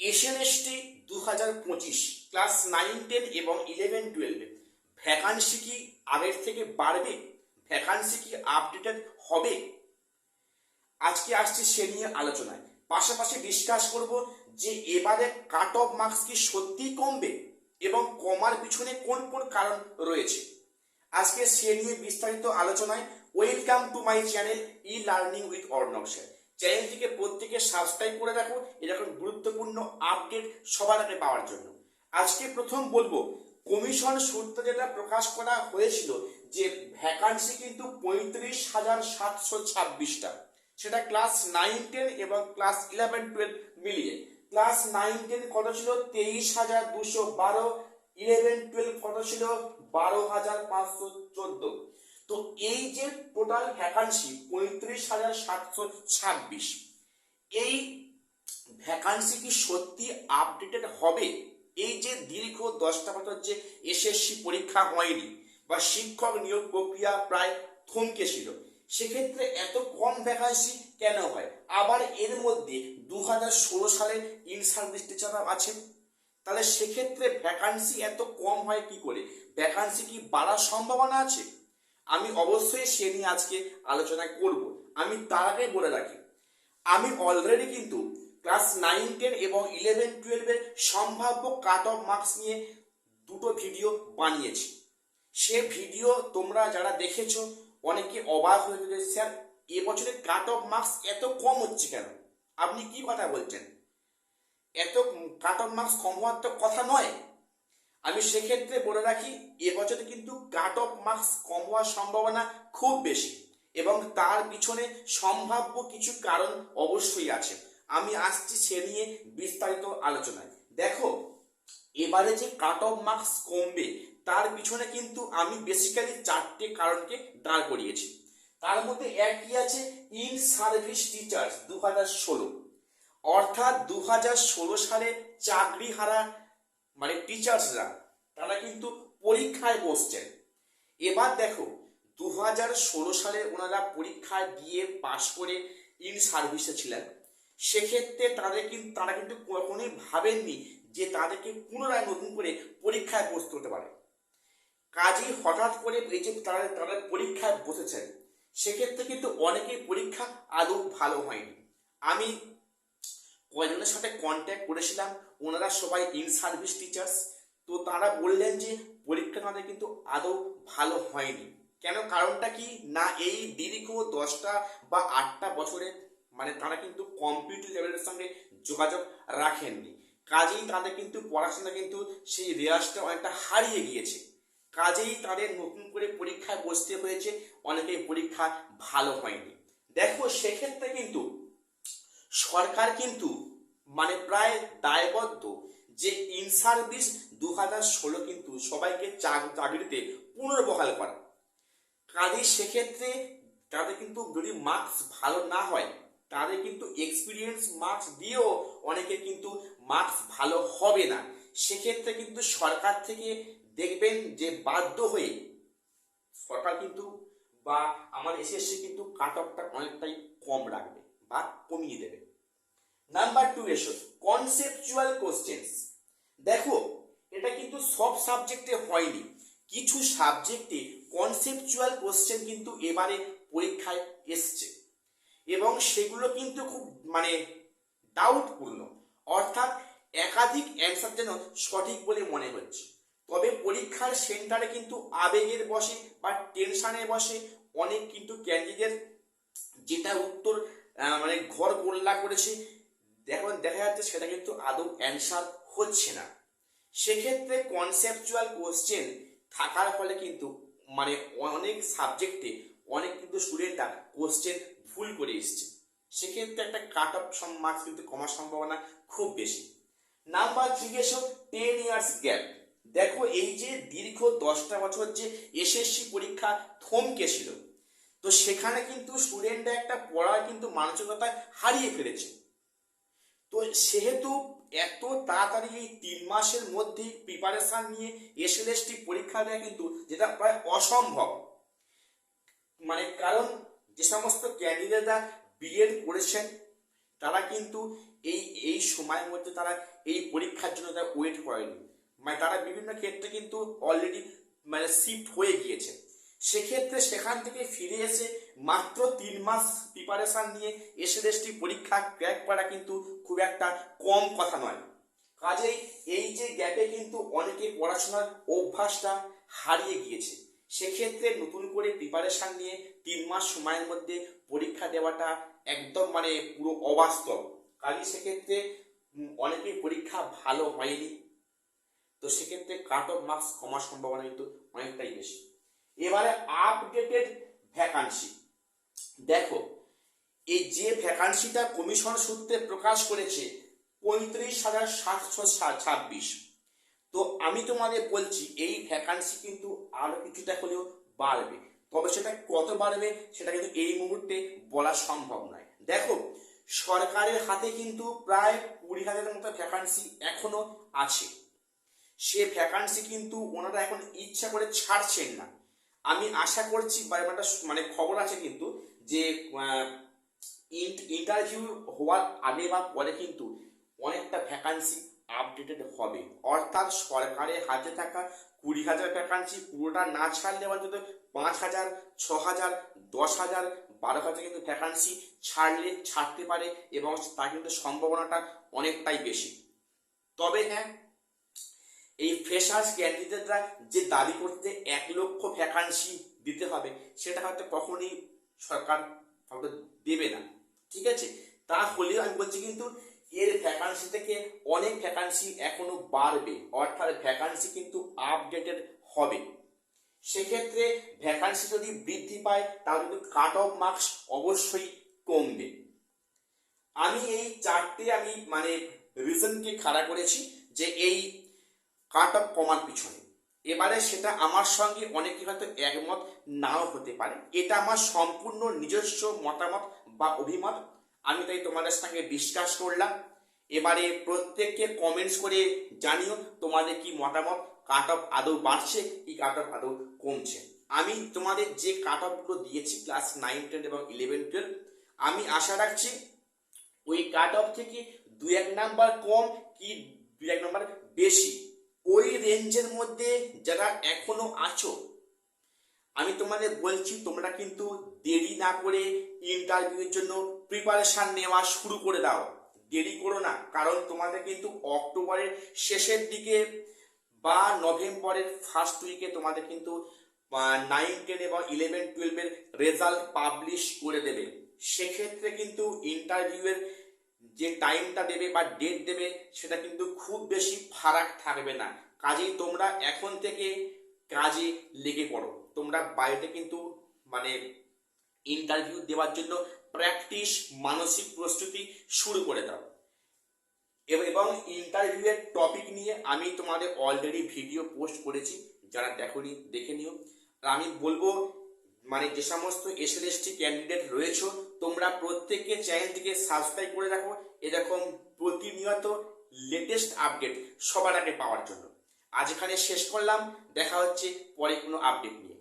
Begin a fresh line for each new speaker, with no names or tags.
এসএনএসটি দু হাজার পঁচিশ, ক্লাস নাইন, টেন এবং ইলেভেন, টুয়েলভে। ভ্যাকান্সি কি আগের থেকে বাড়বে? ভ্যাকান্সি কি আপডেটেড হবে? আজকে আসছি সে নিয়ে আলোচনায়। পাশাপাশি ডিসকাস করব যে এবারে কাট অফ মার্কস কি সত্যিই কমবে এবং কমার পিছনে কোন কোন কারণ রয়েছে? আজকে সে নিয়ে বিস্তারিত আলোচনায় welcome to my channel e learning with Arnab sir. চ্যানেলটিকে প্রত্যেকে সাবস্ক্রাইব করে রাখো। এরকম গুরুত্বপূর্ণ আপডেট সবার আগে পাওয়ার জন্য। আজকে প্রথম বলব কমিশন সূত্রে যেটা প্রকাশ করা হয়েছিল যে ভ্যাকান্সি কিন্তু পঁয়ত্রিশ হাজার সাতশো ছাব্বিশটা। সেটা ক্লাস নাইন টেন এবং ক্লাস ইলেভেন টুয়েলভ মিলিয়ে। ক্লাস নাইন টেন কত ছিল? তেইশ হাজার দুশো বারো ইলেভেন টুয়েলভ কত ছিল? বারো হাজার পাঁচশো চোদ্দ। তো এই যে টোটাল ভ্যাকান্সি পঁয়ত্রিশ হাজার সাতশো ছাব্বিশ, এই ভ্যাকান্সি কি সত্যি আপডেটেড হবে? এই যে দীর্ঘ দশটা বছর যে এসএসসি পরীক্ষা হয়নি বা শিক্ষক নিয়োগ প্রক্রিয়া প্রায় থমকে ছিল, সেক্ষেত্রে এত কম ভ্যাকান্সি কেন হয়? আবার এর মধ্যে দু হাজার ষোলো সালের ইন সার্ভিস টিচাররা আছেন, তাহলে সেক্ষেত্রে ভ্যাকান্সি এত কম হয় কি করে? ভ্যাকান্সি কি বাড়ার সম্ভাবনা আছে? আমি অবশ্যই সে নিয়ে আজকে আলোচনা করব। আমি তার আগে বলে রাখি, আমি অলরেডি কিন্তু ক্লাস নাইন টেন এবং ইলেভেন টুয়েলভের সম্ভাব্য কাট অফ মার্কস নিয়ে দুটো ভিডিও বানিয়েছি। সে ভিডিও তোমরা যারা দেখেছ, অনেকে অবাক হয়ে গেছে, স্যার এবছরে কাট অফ মার্কস এত কম হচ্ছে কেন? আপনি কি কথা বলছেন? এত কাট অফ মার্কস কম হওয়ার তো কথা নয়। আমি সেক্ষেত্রে বলে রাখি, এবছরে কিন্তু কাট অফ মার্কস কম হওয়ার সম্ভাবনা খুব বেশি এবং তার পিছনে সম্ভাব্য কিছু কারণ অবশ্যই আছে। আমি আসছি সে নিয়ে বিস্তারিত আলোচনায়। দেখো, এবারে যে কাট অফ মার্কস কমবে, তার পিছনে কিন্তু আমি বেসিক্যালি চারটে কারণকে দাঁড় করিয়েছি। তার মধ্যে একটি আছে ইন সার্ভিস টিচার্স দু হাজার ষোলো। অর্থাৎ দু হাজার ষোলো সালে চাকরি হারা মানে টিচার্সরা তারা কিন্তু পরীক্ষায় বসছেন। এবার দেখো দু হাজার ষোলো সালে ওনারা পরীক্ষায় দিয়ে পাশ করে ইন সার্ভিসে ছিলেন। সেক্ষেত্রে তাদের কিন্তু তারা কিন্তু কখনোই ভাবেননি যে তাদেরকে পুনরায় নতুন করে পরীক্ষায় বসতে হতে পারে। কাজেই হঠাৎ করে এই যে তারা তারা পরীক্ষায় বসেছেন, সেক্ষেত্রে কিন্তু অনেকেই পরীক্ষা আদৌ ভালো হয়নি। আমি কয়েকজনের সাথে কন্ট্যাক্ট করেছিলাম, ওনারা সবাই ইন সার্ভিস টিচার্স তো তারা বললেন যে, পরীক্ষা তাদের কিন্তু আদৌ ভালো হয়নি। কেন? কারণটা কি? না, এই দীর্ঘ দশটা বা আটটা বছরে মানে তারা কিন্তু কম্পিউটার লেভেলের সঙ্গে যোগাযোগ রাখেননি। কাজেই তাদের কিন্তু পড়াশোনা কিন্তু সেই রেয়াজটা অনেকটা হারিয়ে গিয়েছে। কাজেই তাদের নতুন করে পরীক্ষায় বসতে হয়েছে অনেকেই পরীক্ষা ভালো হয়নি। দেখো, সেক্ষেত্রে কিন্তু সরকার কিন্তু মানে প্রায় দায়বদ্ধ যে ইন সার্ভিস দু হাজার ষোলো কিন্তু সবাইকে চাক- চাকরিতে পুনর্বহাল করা। কাজেই সেক্ষেত্রে তাদের কিন্তু যদি মার্কস ভালো না হয়, তাদের কিন্তু এক্সপিরিয়েন্স মার্কস দিয়েও অনেকে কিন্তু মার্কস ভালো হবে না। সেক্ষেত্রে কিন্তু সরকার থেকে দেখবেন যে বাধ্য হয়ে সরকার কিন্তু বা আমার এসএসসি কিন্তু কাট অফটা অনেকটাই কম রাখবে। বা কমিয়ে দেবে। নাম্বার টু এসো কনসেপচুয়াল কোশ্চেন্স দেখো, এটা কিন্তু সব সাবজেক্টে হয়নি। কিছু সাবজেক্টে কনসেপচুয়াল কোশ্চেন কিন্তু এবারে পরীক্ষায় এসছে। এবং সেগুলো কিন্তু খুব মানে ডাউটপূর্ণ অর্থাৎ একাধিক অ্যান্সার যেন সঠিক বলে মনে হচ্ছে। তবে পরীক্ষার সেন্টারে কিন্তু আবেগের বসে বা টেনশনের বসে অনেক কিন্তু ক্যান্ডিডেট যেটা উত্তর মানে ঘর গোল্লা করেছে। এখন দেখা যাচ্ছে সেটা কিন্তু আদৌ অ্যান্সার হচ্ছে না। সেক্ষেত্রে কনসেপচুয়াল কোশ্চেন থাকার ফলে কিন্তু মানে অনেক সাবজেক্টে অনেক কিন্তু স্টুডেন্টরা কোশ্চেন ভুল করে এসছে। সেক্ষেত্রে একটা কাট অফ মার্কস কিন্তু কমার সম্ভাবনা খুব বেশি। নাম্বার এসো টেন ইয়ার্স গ্যাপ দেখো এই যে দীর্ঘ দশটা বছর যে এসএসসি পরীক্ষা থমকে ছিল তো সেখানে কিন্তু স্টুডেন্টরা একটা পড়ার কিন্তু মানসিকতা হারিয়ে ফেলেছে। তো সেহেতু এত তাড়াতাড়ি এই তিন মাসের মধ্যেই প্রিপারেশন নিয়ে এসএলএসটি পরীক্ষা দেওয়া কিন্তু যেটা প্রায় অসম্ভব। মানে কারণ যে সমস্ত ক্যান্ডিডেটরা বিএড করেছেন, তারা কিন্তু এই এই সময়ের মধ্যে তারা এই পরীক্ষার জন্য তারা ওয়েট করেনি মানে তারা বিভিন্ন ক্ষেত্রে কিন্তু অলরেডি মানে শিফট হয়ে গিয়েছে। সেক্ষেত্রে সেখান থেকে ফিরে এসে মাত্র তিন মাস প্রিপারেশন নিয়ে এসএলএসটি পরীক্ষা ক্র্যাক করা কিন্তু খুব একটা কম কথা নয়। কাজেই এই যে গ্যাপে কিন্তু অনেকে পড়াশোনার অভ্যাসটা হারিয়ে গিয়েছে। সেক্ষেত্রে নতুন করে প্রিপারেশান নিয়ে তিন মাস সময়ের মধ্যে পরীক্ষা দেওয়াটা একদম মানে পুরো অবাস্তব। কাজে সেক্ষেত্রে অনেকেই পরীক্ষা ভালো হয়নি। তো সেক্ষেত্রে কাট অফ মার্কস কমার সম্ভাবনা কিন্তু অনেকটাই বেশি। এবারে আপডেটেড ভ্যাকান্সি দেখো, এই যে ভ্যাকান্সিটা কমিশন সূত্রে প্রকাশ করেছে, পঁয়ত্রিশ হাজার সাতশো ছাব্বিশ। তো আমি তোমাদের বলছি, এই ভ্যাকান্সি কিন্তু আরও কিছুটা হলেও বাড়বে। তবে সেটা কত বাড়বে, সেটা কিন্তু এই মুহূর্তে বলা সম্ভব নয়। দেখো, সরকারের হাতে কিন্তু প্রায় কুড়ি হাজারের মতো ভ্যাকান্সি এখনও আছে। সে ভ্যাকান্সি কিন্তু ওনারা এখন ইচ্ছা করে ছাড়ছেন না। আমি আশা করছি বা এবার একটা মানে খবর আছে কিন্তু যে ইন্টারভিউ হওয়ার আগে বা পরে কিন্তু অনেকটা ভ্যাকান্সি আপডেটেড হবে। অর্থাৎ সরকারের হাতে থাকা কুড়ি হাজার ভ্যাকান্সি পুরোটা না ছাড়লে অন্তত পাঁচ হাজার, ছ হাজার, দশ হাজার, বারো হাজার কিন্তু ভ্যাকান্সি ছাড়লে, ছাড়তে পারে এবং তার কিন্তু সম্ভাবনাটা অনেকটাই বেশি। তবে হ্যাঁ এই ফ্রেশার্স ক্যান্ডিডেটরা যে দাবি করতে এক লক্ষ ভ্যাকান্সি দিতে হবে, সেটা হয়তো কখনই সরকার হয়তো দেবে না। ঠিক আছে? তা হলেও আমি বলছি কিন্তু এর ভ্যাকান্সি থেকে অনেক ভ্যাকান্সি এখনও বাড়বে, অর্থাৎ ভ্যাকান্সি কিন্তু আপডেটেড হবে। সেক্ষেত্রে ভ্যাকান্সি যদি বৃদ্ধি পায়, তাহলে কিন্তু কাট অফ মার্কস অবশ্যই কমবে। আমি এই চারটে আমি মানে রিজনকে খাড়া করেছি যে এই কাট অফ কমার পিছনে। এবারে সেটা আমার সঙ্গে অনেকে হয়তো একমত নাও হতে পারে। এটা আমার সম্পূর্ণ নিজস্ব মতামত বা অভিমত। আমি তাই তোমাদের সঙ্গে ডিসকাস করলাম। এবারে প্রত্যেককে কমেন্টস করে জানিও তোমাদের কি মতামত। কাট অফ আদৌ বাড়ছে কি কাট অফ আদৌ কমছে। আমি তোমাদের যে কাট অফগুলো দিয়েছি ক্লাস নাইন টেন এবং ইলেভেন টুয়েলভ আমি আশা রাখছি ওই কাট অফ থেকে দু এক নাম্বার কম কি দু এক নাম্বার বেশি। ওই রেঞ্জের মধ্যে যারা এখনও আছো, আমি তোমাদের বলছি, তোমরা কিন্তু দেরি না করে ইন্টারভিউর জন্য প্রিপারেশন নেওয়া শুরু করে দাও। দেরি করো না, কারণ তোমাদের কিন্তু অক্টোবরের শেষের দিকে বা নভেম্বরের ফার্স্ট উইকে তোমাদের কিন্তু নাইন টেন এবং ইলেভেন টুয়েলভের রেজাল্ট পাবলিশ করে দেবে। সেক্ষেত্রে কিন্তু ইন্টারভিউয়ের যে টাইমটা দেবে বা ডেট দেবে, সেটা কিন্তু খুব বেশি ফারাক থাকবে না। কাজেই তোমরা এখন থেকে কাজে লেগে পড়ো। তোমরা বাইরে কিন্তু মানে ইন্টারভিউ দেওয়ার জন্য প্র্যাকটিস মানসিক প্রস্তুতি শুরু করে দাও। এব- ইন্টারভিউয়ের টপিক নিয়ে আমি তোমাদের অলরেডি ভিডিও পোস্ট করেছি। যারা দেখোনি, দেখে নিও। আর আমি বলব মানে যে সমস্ত এস এল এসটি ক্যান্ডিডেট রয়েছে, তোমরা প্রত্যেককে চ্যানেলটিকে সাবস্ক্রাইব করে রাখো। এরকম প্রতিনিয়ত লেটেস্ট আপডেট সবার আগে পাওয়ার জন্য। আজ এখানে শেষ করলাম। দেখা হচ্ছে পরে কোনো আপডেট নিয়ে।